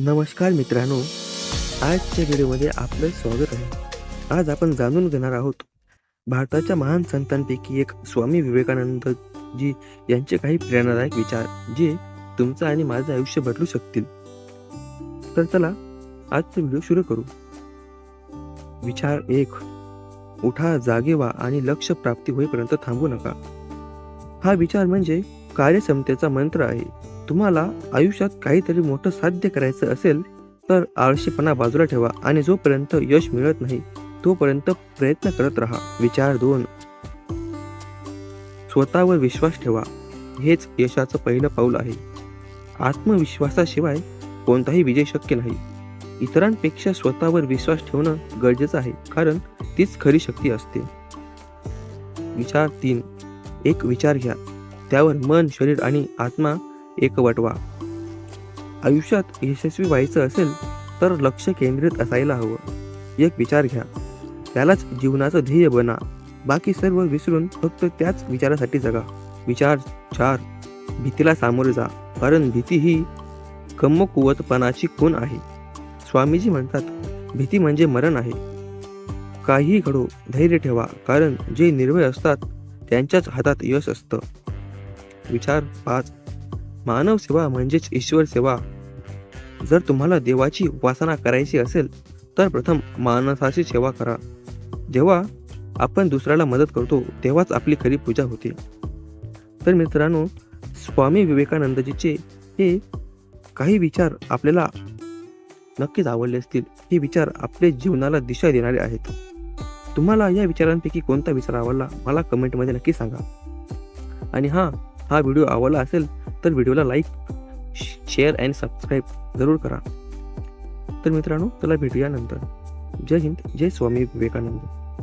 नमस्कार मित्रांनो आजच्या व्हिडिओमध्ये आपलं स्वागत आहे. आज आपण जाणून घेणार आहोत भारताच्या महान संतांपैकी एक स्वामी विवेकानंद जी यांचे काही प्रेरणादायक विचार जे तुमचं आणि माझं आयुष्य बदलू शकतील. तर चला आजचा व्हिडिओ सुरू करू. विचार एक उठा जागे व्हा आणि लक्ष प्राप्ती होईपर्यंत थांबू नका. हा विचार म्हणजे कार्यक्षमतेचा मंत्र आहे. तुम्हाला आयुष्यात काहीतरी मोठं साध्य करायचं असेल तर आळशीपणा बाजूला ठेवा आणि जोपर्यंत यश मिळत नाही तोपर्यंत प्रयत्न करत राहा. विचार दोन. स्वतःवर विश्वास ठेवा. हेच यशाचं पहिलं पाऊल आहे. आत्मविश्वासाशिवाय कोणताही विजय शक्य नाही. इतरांपेक्षा स्वतःवर विश्वास ठेवणं गरजेचं आहे कारण तीच खरी शक्ती असते. विचार तीन. एक विचार घ्या. त्यावर मन शरीर आणि आत्मा एकवट व्हा आयुष्यात यशस्वी व्हायचं असेल तर लक्ष केंद्रित असायला हवं. एक विचार घ्या. त्यालाच जीवनाचं ध्येय बना. बाकी सर्व विसरून फक्त त्याच विचारासाठी जगा. विचार चार. भीतीला सामोरे जा. कारण भीती ही कमकुवतपणाची खूण आहे. स्वामीजी म्हणतात भीती म्हणजे मरण आहे. काहीही घडो धैर्य ठेवा. कारण जे निर्भय असतात त्यांच्याच हातात यश असतं. विचार पाच. मानव सेवा म्हणजेच ईश्वर सेवा. जर तुम्हाला देवाची उपासना करायची असेल तर प्रथम मानसाची सेवा करा. जेव्हा आपण दुसऱ्याला मदत करतो तेव्हाच आपली खरी पूजा होते. तर मित्रांनो स्वामी विवेकानंदजीचे हे काही विचार आपल्याला नक्कीच आवडले असतील. हे विचार आपल्या जीवनाला दिशा देणारे आहेत. तुम्हाला या विचारांपैकी कोणता विचार आवडला मला कमेंटमध्ये नक्की सांगा. आणि हां हा व्हिडिओ आवडला असेल तर व्हिडिओला लाईक शेअर अँड सबस्क्राईब जरूर करा. तर मित्रांनो चला भेटूया नंतर. जय हिंद जय स्वामी विवेकानंद.